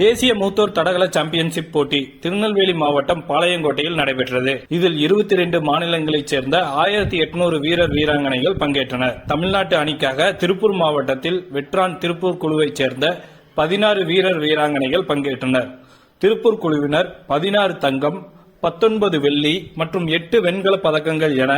தேசிய மூத்தோர் தடகள சாம்பியன்ஷிப் போட்டி திருநெல்வேலி மாவட்டம் பாளையங்கோட்டையில் நடைபெற்றது. இதில் இருபத்தி ரெண்டு மாநிலங்களைச் சேர்ந்த ஆயிரத்தி எட்நூறு வீரர் வீராங்கனைகள் பங்கேற்றனர். தமிழ்நாட்டு அணிக்காக திருப்பூர் மாவட்டத்தில் வெட்ரான் திருப்பூர் குழுவைச் சேர்ந்த பதினாறு வீரர் வீராங்கனைகள் பங்கேற்றனர். திருப்பூர் குழுவினர் பதினாறு தங்கம் பத்தொன்பது வெள்ளி மற்றும் எட்டு வெண்கல பதக்கங்கள் என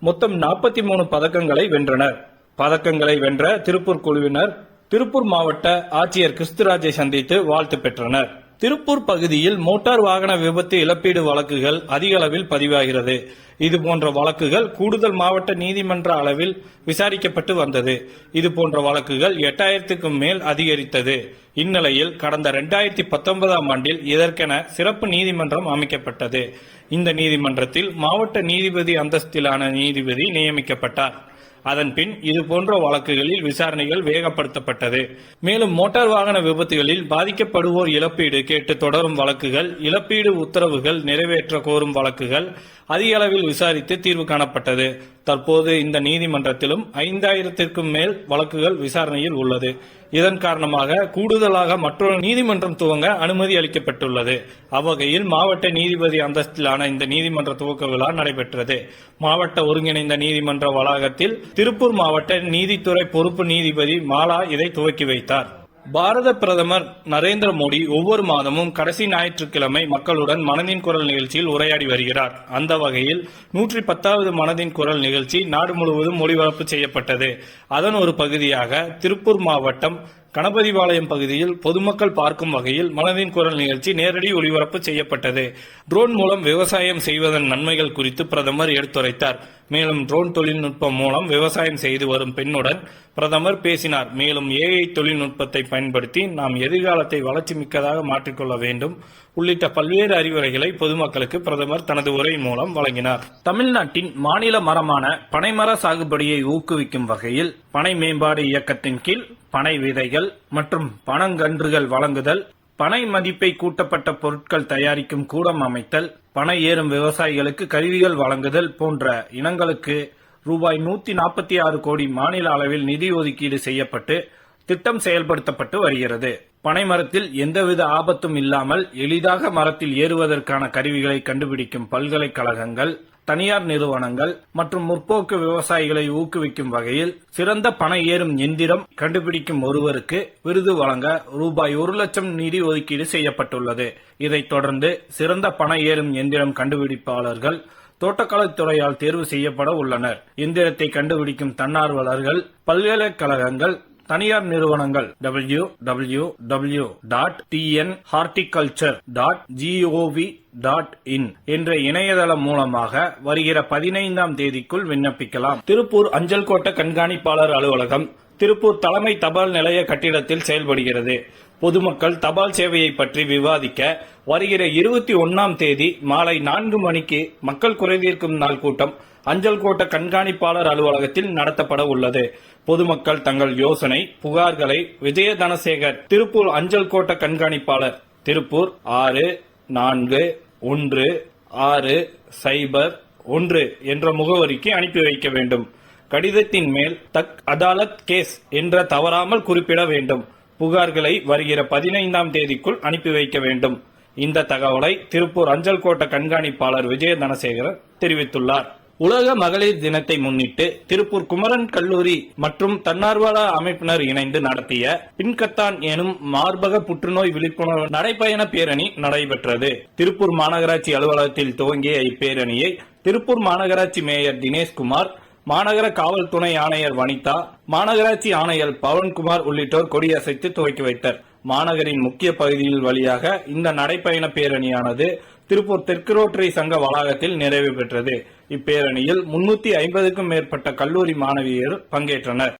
மொத்தம் நாற்பத்தி மூணு பதக்கங்களை வென்றனர். பதக்கங்களை வென்ற திருப்பூர் குழுவினர் திருப்பூர் மாவட்ட ஆட்சியர் கிறிஸ்துராஜை சந்தித்து வாழ்த்து பெற்றனர். திருப்பூர் பகுதியில் மோட்டார் வாகன விபத்து இழப்பீடு வழக்குகள் அதிக அளவில் பதிவாகிறது. இது போன்ற வழக்குகள் கூடுதல் மாவட்ட நீதிமன்ற அளவில் விசாரிக்கப்பட்டு வந்தது. இது போன்ற வழக்குகள் எட்டாயிரத்துக்கும் மேல் அதிகரித்தது. இந்நிலையில் கடந்த இரண்டாயிரத்தி பத்தொன்பதாம் ஆண்டில் இதற்கென சிறப்பு நீதிமன்றம் அமைக்கப்பட்டது. இந்த நீதிமன்றத்தில் மாவட்ட நீதிபதி அந்தஸ்திலான நீதிபதி நியமிக்கப்பட்டார். அதன் பின் இது போன்ற வழக்குகளில் விசாரணைகள் வேகப்படுத்தப்பட்டது. மேலும் மோட்டார் வாகன விபத்துகளில் பாதிக்கப்படுவோர் இழப்பீடு கேட்டு தொடரும் வழக்குகள் இழப்பீடு உத்தரவுகள் நிறைவேற்ற கோரும் வழக்குகள் அதிக அளவில் விசாரித்து தீர்வு காணப்பட்டது. தற்போது இந்த நீதிமன்றத்திலும் ஐந்தாயிரத்திற்கும் மேல் வழக்குகள் விசாரணையில் உள்ளது. இதன் காரணமாக கூடுதலாக மற்றொரு நீதிமன்றம் துவங்க அனுமதி அளிக்கப்பட்டுள்ளது. அவ்வகையில் மாவட்ட நீதிபதி அந்தஸ்திலான இந்த நீதிமன்ற துவக்க விழா நடைபெற்றது. மாவட்ட ஒருங்கிணைந்த நீதிமன்ற வளாகத்தில் திருப்பூர் மாவட்ட நீதித்துறை பொறுப்பு நீதிபதி மாலா இதை துவக்கி வைத்தார். பாரத பிரதமர் நரேந்திர மோடி ஒவ்வொரு மாதமும் கடைசி ஞாயிற்றுக்கிழமை மக்களுடன் மனதின் குரல் நிகழ்ச்சியில் உரையாடி வருகிறார். அந்த வகையில் நூற்றி பத்தாவது மனதின் குரல் நிகழ்ச்சி நாடு முழுவதும் ஒளிபரப்பு செய்யப்பட்டது. அதன் ஒரு பகுதியாக திருப்பூர் மாவட்டம் கணபதிபாளையம் பகுதியில் பொதுமக்கள் பார்க்கும் வகையில் மனதின் குரல் நிகழ்ச்சி நேரடி ஒளிபரப்பு செய்யப்பட்டது. ட்ரோன் மூலம் விவசாயம் செய்வதன் நன்மைகள் குறித்து பிரதமர் எடுத்துரைத்தார். மேலும் ட்ரோன் தொழில்நுட்பம் மூலம் விவசாயம் செய்து வரும் பெண்ணுடன் பிரதமர் பேசினார். மேலும் ஏஐ தொழில்நுட்பத்தை பயன்படுத்தி நாம் எதிர்காலத்தை வளர்ச்சி மிக்கதாக மாற்றிக்கொள்ள வேண்டும். உள்ளிட்ட பல்வேறு அறிவுரைகளை பொதுமக்களுக்கு பிரதமர் தனது உரை மூலம் வழங்கினார். தமிழ்நாட்டின் மாநில மரமான பனைமர சாகுபடியை ஊக்குவிக்கும் வகையில் பனை மேம்பாடு இயக்கத்தின் கீழ் பனை விதைகள் மற்றும் பனங்கன்றுகள் வழங்குதல் பனை மதிப்பை கூட்டப்பட்ட பொருட்கள் தயாரிக்கும் கூடம் அமைத்தல் பனை ஏறும் விவசாயிகளுக்கு கருவிகள் வழங்குதல் போன்ற இனங்களுக்கு ரூபாய் நூத்தி நாற்பத்தி ஆறு கோடி மாநில அளவில் நிதி ஒதுக்கீடு செய்யப்பட்டு திட்டம் செயல்படுத்தப்பட்டு வருகிறது. பனை மரத்தில் எந்தவித ஆபத்தும் இல்லாமல் எளிதாக மரத்தில் ஏறுவதற்கான கருவிகளை கண்டுபிடிக்கும் பல்கலைக்கழகங்கள் தனியார் நிறுவனங்கள் மற்றும் முற்போக்கு விவசாயிகளை ஊக்குவிக்கும் வகையில் சிறந்த பண ஏறும் எந்திரம் கண்டுபிடிக்கும் ஒருவருக்கு விருது வழங்க ரூபாய் ஒரு லட்சம் நிதி ஒதுக்கீடு செய்யப்பட்டுள்ளது. இதைத் தொடர்ந்து சிறந்த பண ஏறும் எந்திரம் கண்டுபிடிப்பாளர்கள் தோட்டக்கலைத்துறையால் தேர்வு செய்யப்பட உள்ளனர். எந்திரத்தை கண்டுபிடிக்கும் தன்னார்வலர்கள் பல்கலைக்கழகங்கள் தனியார் நிறுவனங்கள் W W W dot TN horticulture dot GOV dot in என்ற இணையதளம் மூலமாக வருகிற பதினைந்தாம் தேதிக்குள் விண்ணப்பிக்கலாம். திருப்பூர் அஞ்சல் கோட்ட கண்காணிப்பாளர் அலுவலகம் திருப்பூர் தலைமை தபால் நிலைய கட்டிடத்தில் செயல்படுகிறது. பொதுமக்கள் தபால் சேவையை பற்றி விவாதிக்க வருகிற இருபத்தி ஒன்னாம் தேதி மாலை நான்கு மணிக்கு மக்கள் குறைதீர்க்கும் நாள் கூட்டம் அஞ்சல் கோட்ட கண்காணிப்பாளர் அலுவலகத்தில் நடத்தப்பட உள்ளது. பொதுமக்கள் தங்கள் யோசனை புகார்களை விஜய தனசேகர் திருப்பூர் அஞ்சல் கோட்ட கண்காணிப்பாளர் திருப்பூர் ஆறு நான்கு ஒன்று ஆறு சைபர் ஒன்று என்ற முகவரிக்கு அனுப்பி வைக்க வேண்டும். கடிதத்தின் மேல் தக் அதாலத் கேஸ் என்ற தவறாமல் குறிப்பிட வேண்டும். புகார்களை வருகிற பதினைந்தாம் தேதிக்குள் அனுப்பி வைக்க வேண்டும். இந்த தகவலை திருப்பூர் அஞ்சல் கோட்ட கண்காணிப்பாளர் விஜய தனசேகரன் தெரிவித்துள்ளார். உலக மகளிர் தினத்தை முன்னிட்டு திருப்பூர் குமரன் கல்லூரி மற்றும் தன்னார்வல அமைப்பினர் இணைந்து நடத்திய பின்கத்தான் எனும் மார்பக புற்றுநோய் விழிப்புணர்வு நடைபயண பேரணி நடைபெற்றது. திருப்பூர் மாநகராட்சி அலுவலகத்தில் துவங்கிய இப்பேரணியை திருப்பூர் மாநகராட்சி மேயர் தினேஷ்குமார் மாநகர காவல் துணை ஆணையர் வனிதா மாநகராட்சி ஆணையர் பவன்குமார் உள்ளிட்டோர் கொடியசைத்து துவக்கி வைத்தனர் மாநகரின் முக்கிய பகுதியில் வழியாக இந்த நடைப்பயண பேரணியானது திருப்பூர் தெற்கு ரோட்டரி சங்க வளாகத்தில் நிறைவு பெற்றது. இப்பேரணியில் முன்னூத்தி ஐம்பதுக்கும் மேற்பட்ட கல்லூரி மாணவியர் பங்கேற்றனர்.